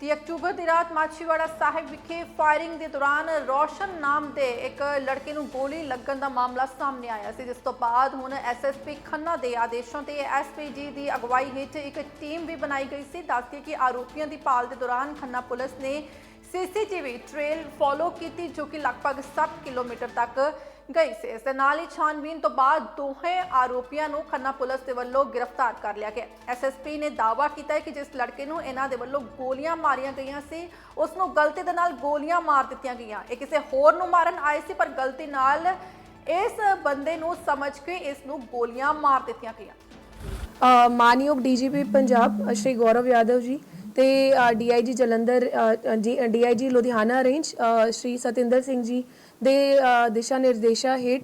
30 October ਦੀ ਰਾਤ ਮਾਛੀਵਾੜਾ ਸਾਹਿਬ ਵਿਖੇ firing ਦੇ ਦੌਰਾਨ ਰੋਸ਼ਨ ਨਾਮ ਦੇ ਇੱਕ ਲੜਕੇ ਨੂੰ ਗੋਲੀ ਲੱਗਣ ਦਾ ਮਾਮਲਾ ਸਾਹਮਣੇ ਆਇਆ ਸੀ, ਜਿਸ ਤੋਂ ਬਾਅਦ ਹੁਣ ਐਸਐਸਪੀ ਖੰਨਾ ਦੇ ਆਦੇਸ਼ਾਂ ਤੇ ਐਸਪੀਜੀ ਦੀ ਅਗਵਾਈ ਹੇਠ ਇੱਕ ਟੀਮ ਵੀ ਬਣਾਈ ਗਈ ਸੀ। ਦੱਸਦੀ ਕਿ ਆਰੋਪੀਆਂ ਦੀ ਭਾਲ ਦੇ ਦੌਰਾਨ ਖੰਨਾ ਪੁਲਿਸ ਨੇ ਸੀਸੀਟੀਵੀ ਟ੍ਰੇਲ ਫੋਲੋ ਕੀਤੀ ਜੋ ਕਿ ਲਗਭਗ 7 ਕਿਲੋਮੀਟਰ ਤੱਕ ਗਈ ਸੀ। ਇਸ ਦੇ ਨਾਲ ਹੀ ਛਾਨਬੀਨ ਤੋਂ ਬਾਅਦ ਦੋਹੇ ਆਰੋਪੀਆਂ ਨੂੰ ਖੰਨਾ ਪੁਲਿਸ ਦੇ ਵੱਲੋਂ ਗ੍ਰਿਫਤਾਰ ਕਰ ਲਿਆ ਗਿਆ। ਐਸਐਸਪੀ ਨੇ ਦਾਅਵਾ ਕੀਤਾ ਹੈ ਕਿ ਜਿਸ ਲੜਕੇ ਨੂੰ ਇਹਨਾਂ ਦੇ ਵੱਲੋਂ ਗੋਲੀਆਂ ਮਾਰੀਆਂ ਗਈਆਂ ਸੀ ਉਸ ਨੂੰ ਗਲਤੀ ਦੇ ਨਾਲ ਗੋਲੀਆਂ ਮਾਰ ਦਿੱਤੀਆਂ ਗਈਆਂ। ਇਹ ਕਿਸੇ ਹੋਰ ਨੂੰ ਮਾਰਨ ਆਏ ਸੀ ਪਰ ਗਲਤੀ ਨਾਲ ਇਸ ਬੰਦੇ ਨੂੰ ਸਮਝ ਕੇ ਇਸ ਨੂੰ ਗੋਲੀਆਂ ਮਾਰ ਦਿੱਤੀਆਂ ਗਈਆਂ। ਅ, ਮਾਨਯੋਗ ਡੀਜੀਪੀ ਪੰਜਾਬ ਸ਼੍ਰੀ ਗੌਰਵ ਯਾਦਵ ਜੀ ਤੇ ਡੀਆਈਜੀ ਜਲੰਧਰ ਅ, ਜੀ ਡੀਆਈਜੀ ਲੁਧਿਆਣਾ ਰੇਂਜ ਸ਼੍ਰੀ ਸਤਿੰਦਰ ਸਿੰਘ ਜੀ ਦੇ ਦਿਸ਼ਾ ਨਿਰਦੇਸ਼ਾਂ ਹੇਠ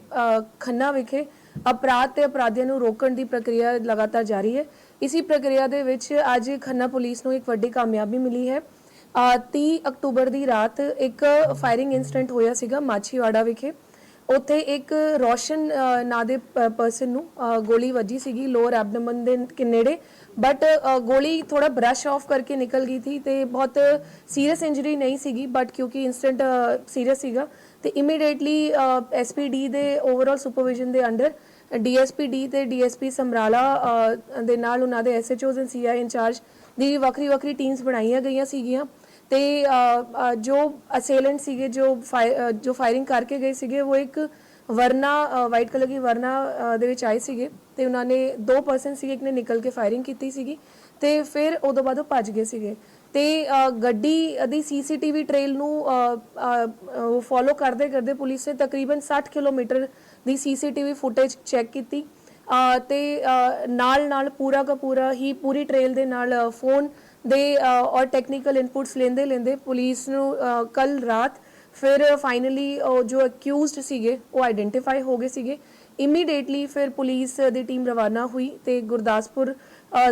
ਖੰਨਾ ਵਿਖੇ ਅਪਰਾਧ ਤੇ ਅਪਰਾਧੀਆਂ ਨੂੰ ਰੋਕਣ ਦੀ ਪ੍ਰਕਿਰਿਆ ਲਗਾਤਾਰ ਜਾਰੀ ਹੈ। ਇਸੀ ਪ੍ਰਕਿਰਿਆ ਦੇ ਵਿੱਚ ਅੱਜ ਖੰਨਾ ਪੁਲਿਸ ਨੂੰ ਇੱਕ ਵੱਡੀ ਕਾਮਯਾਬੀ ਮਿਲੀ ਹੈ। ਅ, 30 ਅਕਤੂਬਰ ਦੀ ਰਾਤ ਇੱਕ ਫਾਇਰਿੰਗ ਇਨਸੀਡੈਂਟ ਹੋਇਆ ਸੀਗਾ ਮਾਛੀਵਾੜਾ ਵਿਖੇ। ਉੱਥੇ ਇੱਕ ਰੋਸ਼ਨ ਅ, ਨਾਂ ਦੇ ਪਰਸਨ ਨੂੰ ਅ, ਗੋਲੀ ਵੱਜੀ ਸੀਗੀ ਲੋਅਰ ਐਬਡੋਮਨ ਦੇ ਕਿ ਨੇੜੇ ਬਟ ਗੋਲੀ ਥੋੜਾ ਬ੍ਰਸ਼ ਆਫ ਕਰਕੇ ਨਿਕਲ ਗਈ ਥੀ ਤੇ ਬਹੁਤ ਸੀਰੀਅਸ ਇੰਜਰੀ ਨਹੀਂ ਸੀਗੀ ਬਟ ਕਿਉਂਕਿ ਇਨਸਟੈਂਟ ਸੀਰੀਅਸ ਸੀਗਾ। ਤੇ ਇਮੀਡੀਏਟਲੀ ਐਸਪੀਡੀ ਦੇ ਓਵਰਆਲ ਸੁਪਰਵਿਜ਼ਨ ਦੇ ਅੰਡਰ ਡੀਐਸਪੀ ਡੀ ਤੇ ਡੀਐਸਪੀ ਸਮਰਾਲਾ ਅ, ਦੇ ਨਾਲ ਉਹਨਾਂ ਦੇ ਐਸਐਚਓਜ਼ ਐਂਡ ਸੀਆਈ ਇੰਚਾਰਜ ਦੀ ਵੱਖਰੀ ਵੱਖਰੀ ਟੀਮਸ ਬਣਾਈਆਂ ਗਈਆਂ ਸੀਗੀਆਂ। ਤੇ ਜੋ ਅਸੇਲੈਂਟ ਸੀਗੇ ਜੋ ਫਾਇ- ਜੋ ਫਾਇਰਿੰਗ ਕਰਕੇ ਗਏ ਸੀਗੇ ਉਹ ਇੱਕ ਵਰਨਾ ਵਾਈਟ ਕਲਰ ਦੀ ਵਰਨਾ ਦੇ ਵਿੱਚ ਆਏ ਸੀਗੇ ਤੇ ਉਹਨਾਂ ਨੇ ਦੋ ਪਰਸਨ ਸੀਗੇ ਇੱਕ ਨੇ ਨਿਕਲ ਕੇ ਫਾਇਰਿੰਗ ਕੀਤੀ ਸੀਗੀ ਤੇ ਫਿਰ ਉਦੋਂ ਬਾਅਦ ਉਹ ਭੱਜ ਗਏ ਸੀਗੇ। ਤੇ ਗੱਡੀ ਦੀ ਸੀਸੀਟੀਵੀ ਟ੍ਰੇਲ ਨੂੰ ਫੋਲੋ ਕਰਦੇ ਕਰਦੇ ਪੁਲਿਸ ਨੇ ਤਕਰੀਬਨ 60 ਕਿਲੋਮੀਟਰ ਦੀ ਸੀਸੀਟੀਵੀ ਫੁਟੇਜ ਚੈੱਕ ਕੀਤੀ। ਅ, ਤੇ ਨਾਲ ਨਾਲ ਪੂਰਾ ਦਾ ਪੂਰਾ ਹੀ ਪੂਰੀ ਟ੍ਰੇਲ ਦੇ ਨਾਲ ਫੋਨ ਦੇ ਔਰ ਟੈਕਨੀਕਲ ਇਨਪੁਟਸ ਲੈਂਦੇ ਲੈਂਦੇ ਪੁਲਿਸ ਨੂੰ ਕੱਲ ਰਾਤ ਫਿਰ ਫਾਈਨਲੀ ਜੋ ਅਕਿਊਜ਼ਡ ਸੀਗੇ ਉਹ ਆਇਡੈਂਟੀਫਾਈ ਹੋ ਗਏ ਸੀਗੇ। ਇਮੀਡੀਏਟਲੀ ਫਿਰ ਪੁਲਿਸ ਦੀ ਟੀਮ ਰਵਾਨਾ ਹੋਈ ਤੇ ਗੁਰਦਾਸਪੁਰ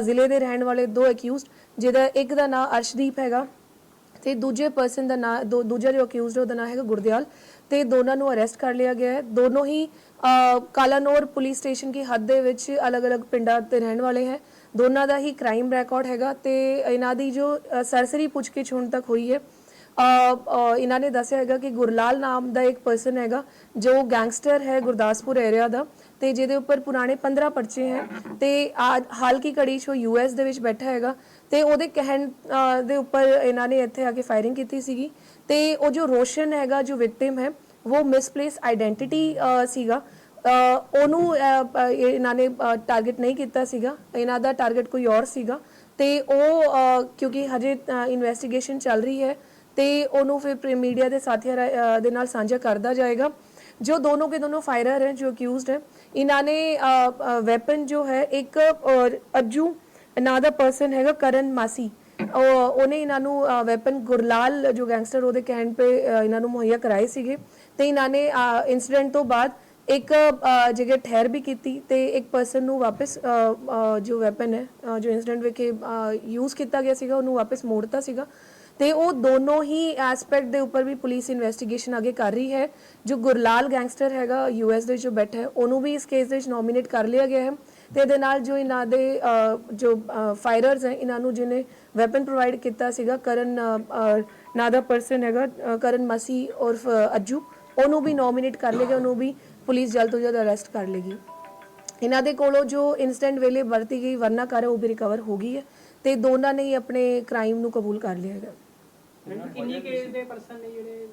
ਜ਼ਿਲ੍ਹੇ ਦੇ ਰਹਿਣ ਵਾਲੇ ਦੋ ਅਕਿਊਜ਼ਡ ਜਿਹਦਾ ਇੱਕ ਦਾ ਨਾਮ ਅਰਸ਼ਦੀਪ ਹੈਗਾ ਤੇ ਦੂਜੇ ਪਰਸਨ ਦਾ ਨਾਮ ਦੋ ਦੂਜਾ ਜੋ ਅਕਿਊਜ਼ਡ ਉਹਦਾ ਨਾਮ ਹੈਗਾ ਗੁਰਦਿਆਲ ਤੇ ਦੋਨਾਂ ਨੂੰ ਅਰੈਸਟ ਕਰ ਲਿਆ ਗਿਆ ਹੈ। ਦੋਨੋਂ ਹੀ ਅ, ਕਾਲਾਨੌਰ ਪੁਲਿਸ ਸਟੇਸ਼ਨ ਦੀ ਹੱਦ ਦੇ ਵਿੱਚ ਅਲੱਗ-ਅਲੱਗ ਪਿੰਡਾਂ ਤੇ ਰਹਿਣ ਵਾਲੇ ਹੈ। ਦੋਨਾਂ ਦਾ ਹੀ ਕ੍ਰਾਈਮ ਰਿਕਾਰਡ ਹੈਗਾ ਤੇ ਇਹਨਾਂ ਦੀ ਜੋ ਸਰਸਰੀ ਪੁੱਛਗਿੱਛ ਹੁਣ ਤੱਕ ਹੋਈ ਹੈ। ਇਹਨਾਂ ਨੇ ਦੱਸਿਆ ਹੈਗਾ ਕਿ ਗੁਰਲਾਲ ਨਾਮ ਦਾ ਇੱਕ ਪਰਸਨ ਹੈਗਾ, ਜੋ ਗੈਂਗਸਟਰ ਹੈ ਗੁਰਦਾਸਪੁਰ ਏਰੀਆ ਦਾ ਤੇ ਜਿਹਦੇ ਉੱਪਰ ਪੁਰਾਣੇ 15 ਪਰਚੇ ਹੈ ਤੇ ਆ- ਹਾਲ ਕੀ ਕੜੀ 'ਚ ਉਹ ਯੂਐਸ ਦੇ ਵਿੱਚ ਬੈਠਾ ਹੈਗਾ ਤੇ ਉਹਦੇ ਕਹਿਣ ਦੇ ਉੱਪਰ ਇਹਨਾਂ ਨੇ ਇੱਥੇ ਆ ਕੇ ਫਾਇਰਿੰਗ ਕੀਤੀ ਸੀਗੀ ਤੇ ਉਹ ਜੋ ਰੋਸ਼ਨ ਹੈਗਾ, ਜੋ ਵਿਕਟਿਮ ਹੈ, ਉਹ ਮਿਸਪਲੇਸ ਆਇਡੈਂਟੀਟੀ ਸੀਗਾ। ਉਹਨੂੰ ਅ, ਅ, ਇਹਨਾਂ ਨੇ ਟਾਰਗੇਟ ਨਹੀਂ ਕੀਤਾ ਸੀਗਾ ਇਹਨਾਂ ਦਾ ਟਾਰਗੇਟ ਕੋਈ ਹੋਰ ਸੀਗਾ ਤੇ ਉਹ ਅ, ਕਿਉਂਕਿ ਹਜੇ ਇਨਵੈਸਟੀਗੇਸ਼ਨ ਚੱਲ ਰਹੀ ਹੈ ਤੇ ਉਹਨੂੰ ਫਿਰ ਮੀਡੀਆ ਦੇ ਸਾਥੀਆਂ ਰਾ- ਅ, ਦੇ ਨਾਲ ਸਾਂਝਾ ਕਰਦਾ ਜਾਏਗਾ ਜੋ ਦੋਨੋਂ के दोनों फायरर हैं जो अक्यूज्ड है इन्होंने वेपन जो है ਇੱਕ ਔਰ ਅੱਜੂ ਨਾਂ ਦਾ ਪਰਸਨ ਹੈਗਾ ਕਰਨ ਮਾਸੀ ਉਹ ਉਹਨੇ ਇਹਨਾਂ ਨੂੰ ਵੈਪਨ ਗੁਰਲਾਲ ਜੋ ਗੈਂਗਸਟਰ ਉਹਦੇ ਕਹਿਣ ਤੇ ਅ, ਇਹਨਾਂ ਨੂੰ ਮੁਹੱਈਆ ਕਰਾਏ ਸੀਗੇ ਤੇ ਇਹਨਾਂ ਨੇ ਇਨਸੀਡੈਂਟ ਤੋਂ ਬਾਅਦ ਇੱਕ ਜਗ੍ਹਾ ਠਹਿਰ ਵੀ ਕੀਤੀ ਤੇ ਇੱਕ ਪਰਸਨ ਨੂੰ ਵਾਪਸ ਜੋ ਵੈਪਨ ਹੈ ਜੋ ਇਨਸੀਡੈਂਟ ਵਿਖੇ ਯੂਜ਼ ਕੀਤਾ ਗਿਆ ਸੀਗਾ ਉਹਨੂੰ ਵਾਪਸ ਮੋੜਤਾ ਸੀਗਾ। ਤੇ ਉਹ ਦੋਨੋਂ ਹੀ ਐਸਪੈਕਟ ਦੇ ਉੱਪਰ ਵੀ ਪੁਲਿਸ ਇਨਵੈਸਟੀਗੇਸ਼ਨ ਅੱਗੇ ਕਰ ਰਹੀ ਹੈ। ਜੋ ਗੁਰਲਾਲ ਗੈਂਗਸਟਰ ਹੈਗਾ ਯੂਐਸ ਦੇ ਜੋ ਬੈਠਾ ਹੈ ਉਹਨੂੰ ਵੀ ਇਸ ਕੇਸ ਦੇ ਵਿੱਚ ਨੋਮੀਨੇਟ ਕਰ ਲਿਆ ਗਿਆ ਹੈ। ਤੇ ਇਹਦੇ ਨਾਲ ਜੋ ਇਹਨਾਂ ਦੇ ਜੋ ਫਾਇਰਰਸ ਹੈ ਇਹਨਾਂ ਨੂੰ ਜਿਹਨੇ ਵੈਪਨ ਪ੍ਰੋਵਾਈਡ ਕੀਤਾ ਸੀਗਾ ਕਰਨ ਅ, ਨਾਂ ਦਾ ਪਰਸਨ ਹੈਗਾ ਕਰਨ ਮਸੀ ਔਰ ਅੱਜੂ ਉਹਨੂੰ ਵੀ ਨੋਮੀਨੇਟ ਕਰ ਲਿਆ ਗਿਆ ਉਹਨੂੰ ਵੀ ਪੁਲਿਸ ਜਲਦ ਤੋਂ ਜਲਦ ਅਰੈਸਟ ਕਰ ਲੇਗੀ। ਇਹਨਾਂ ਦੇ ਕੋਲੋਂ ਜੋ ਇਨਸਟੈਂਟ ਵੇਲੇ ਵਰਤੀ ਗਈ ਵਰਨਾਕਾਰ ਹੈ ਉਹ ਵੀ ਰਿਕਵਰ ਹੋ ਗਈ ਹੈ ਤੇ ਦੋਨਾਂ ਨੇ ਹੀ ਆਪਣੇ ਕ੍ਰਾਈਮ ਨੂੰ ਕਬੂਲ ਕਰ ਲਿਆ ਹੈਗਾ। ਕਿੰਨੀ ਕੇਸ ਦੇ ਪਰਸਨ ਨੇ ਜਿਹੜੇ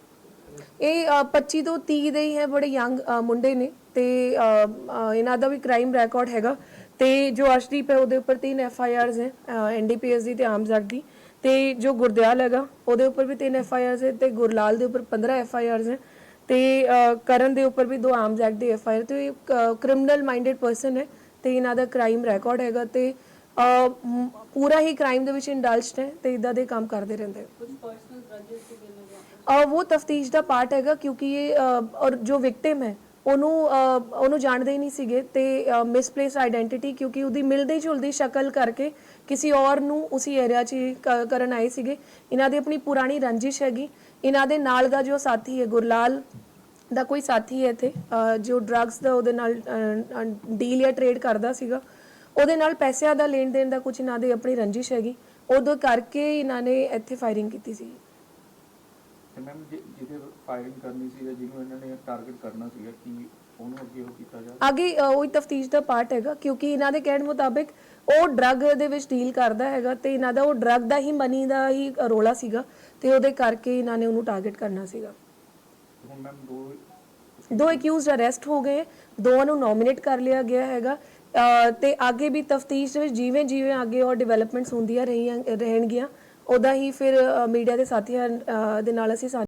ਇਹ ਅ, 25 ਤੋਂ 30 ਦੇ ਹੀ ਹੈ ਬੜੇ ਯੰਗ ਮੁੰਡੇ ਨੇ ਤੇ ਅ, ਅ, ਇਹਨਾਂ ਦਾ ਵੀ ਕ੍ਰਾਈਮ ਰਿਕਾਰਡ ਹੈਗਾ ਤੇ ਜੋ ਅਰਸ਼ਦੀਪ ਹੈ ਉਹਦੇ ਉੱਪਰ ਤਿੰਨ ਐਫ ਆਈ ਆਰਸ ਹੈ ਐਨਡੀਪੀਐਸ ਦੀ ਤੇ ਆਰਮਸ ਐਕਟ ਦੀ ਤੇ ਜੋ ਗੁਰਦਿਆਲ ਹੈਗਾ ਉਹਦੇ ਉੱਪਰ ਵੀ ਤਿੰਨ ਐਫ ਆਈ ਆਰਸ ਹੈ ਤੇ ਗੁਰਲਾਲ ਦੇ ਉੱਪਰ 15 ਐਫ ਆਈ ਆਰਸ ਹੈ ਤੇ ਕਰਨ ਦੇ ਉੱਪਰ ਵੀ ਦੋ ਆਰਮਸ ਐਕਟ ਦੀ ਐਫ ਆਈ ਆਰ ਤੇ ਕ੍ਰਿਮੀਨਲ ਮਾਈਂਡਡ ਪਰਸਨ ਹੈ ਤੇ ਇਹਨਾਂ ਦਾ ਕ੍ਰਾਈਮ ਰਿਕਾਰਡ ਹੈਗਾ ਤੇ ਪੂਰਾ ਹੀ ਕ੍ਰਾਈਮ ਦੇ ਵਿੱਚ ਇੰਡਲਜਡ ਹੈ ਤੇ ਇਦਾਂ ਦੇ ਕੰਮ ਕਰਦੇ ਰਹਿੰਦੇ ਕੁਝ ਪਰਸਨਲ ਗ੍ਰਜਸ ਅ, ਉਹ ਤਫਤੀਸ਼ ਦਾ ਪਾਰਟ ਹੈਗਾ ਕਿਉਂਕਿ ਇਹ ਔਰ ਜੋ ਵਿਕਟਿਮ ਹੈ ਉਹਨੂੰ ਉਹਨੂੰ ਜਾਣਦੇ ਹੀ ਨਹੀਂ ਸੀਗੇ ਤੇ ਮਿਸਪਲੇਸ ਆਇਡੈਂਟੀਟੀ ਕਿਉਂਕਿ ਉਹਦੀ ਮਿਲਦੀ ਜੁਲਦੀ ਸ਼ਕਲ ਕਰਕੇ ਕਿਸੇ ਔਰ ਨੂੰ ਉਸੇ ਏਰੀਆ 'ਚ ਕਰਨ ਆਏ ਸੀਗੇ। ਇਹਨਾਂ ਦੀ ਆਪਣੀ ਪੁਰਾਣੀ ਰੰਜਿਸ਼ ਹੈਗੀ ਇਹਨਾਂ ਦੇ ਨਾਲ ਦਾ ਜੋ ਸਾਥੀ ਹੈ, ਗੁਰਲਾਲ ਦਾ ਕੋਈ ਸਾਥੀ ਹੈ ਇੱਥੇ ਜੋ ਡਰੱਗਸ ਦਾ ਉਹਦੇ ਨਾਲ ਡੀਲ ਜਾਂ ਟ੍ਰੇਡ ਕਰਦਾ ਸੀਗਾ, ਉਹਦੇ ਨਾਲ ਪੈਸਿਆਂ ਦਾ ਲੈਣ ਦੇਣ ਦਾ ਕੁਝ ਇਹਨਾਂ ਦੀ ਆਪਣੀ ਰੰਜਿਸ਼ ਹੈਗੀ। ਉਦੋਂ ਕਰਕੇ ਇਹਨਾਂ ਨੇ ਇੱਥੇ ਫਾਇਰਿੰਗ ਕੀਤੀ ਸੀ। ਮੈਮ ਜਿਹਦੇ ਫਾਇਰਿੰਗ ਕਰਨੀ ਸੀ ਜਾਂ ਜਿਹਨੂੰ ਇਹਨਾਂ ਨੇ ਟਾਰਗੇਟ ਕਰਨਾ ਸੀਗਾ, ਕਿ ਉਹਨੂੰ ਅੱਗੇ ਉਹ ਕੀਤਾ ਜਾ ਅੱਗੇ ਅ, ਉਹੀ ਤਫਤੀਸ਼ ਦਾ ਪਾਰਟ ਹੈਗਾ ਕਿਉਂਕਿ ਇਹਨਾਂ ਦੇ ਕਹਿਣ ਮੁਤਾਬਿਕ ਉਹ ਡਰੱਗ ਦੇ ਵਿੱਚ ਡੀਲ ਕਰਦਾ ਹੈਗਾ ਤੇ ਇਹਨਾਂ ਦਾ ਉਹ ਡਰੱਗ ਦਾ ਹੀ ਮਨੀ ਦਾ ਹੀ ਰੋਲਾ ਸੀਗਾ ਤੇ ਉਹਦੇ ਕਰਕੇ ਇਹਨਾਂ ਨੇ ਉਹਨੂੰ ਟਾਰਗੇਟ ਕਰਨਾ ਸੀਗਾ। ਹੁਣ ਮੈਮ ਦੋ ਦੋ ਅਕਿਊਜ਼ਡ ਅਰੈਸਟ ਹੋ ਗਏ ਦੋਵਾਂ ਨੂੰ ਨੋਮੀਨੇਟ ਕਰ ਲਿਆ ਗਿਆ ਹੈਗਾ ਅ, ਤੇ ਅੱਗੇ ਵੀ ਤਫਤੀਸ਼ ਦੇ ਵਿੱਚ ਜਿਵੇਂ ਜਿਵੇਂ ਅੱਗੇ ਹੋਰ ਡਿਵੈਲਪਮੈਂਟਸ ਹੁੰਦੀਆਂ ਰਹੀਆਂ ਰਹਿਣਗੀਆਂ ਉਦਾਂ ਹੀ ਫਿਰ ਮੀਡੀਆ ਦੇ ਸਾਥੀਆਂ ਅ, ਦੇ ਨਾਲ ਅਸੀਂ ਸਾਂਝਾ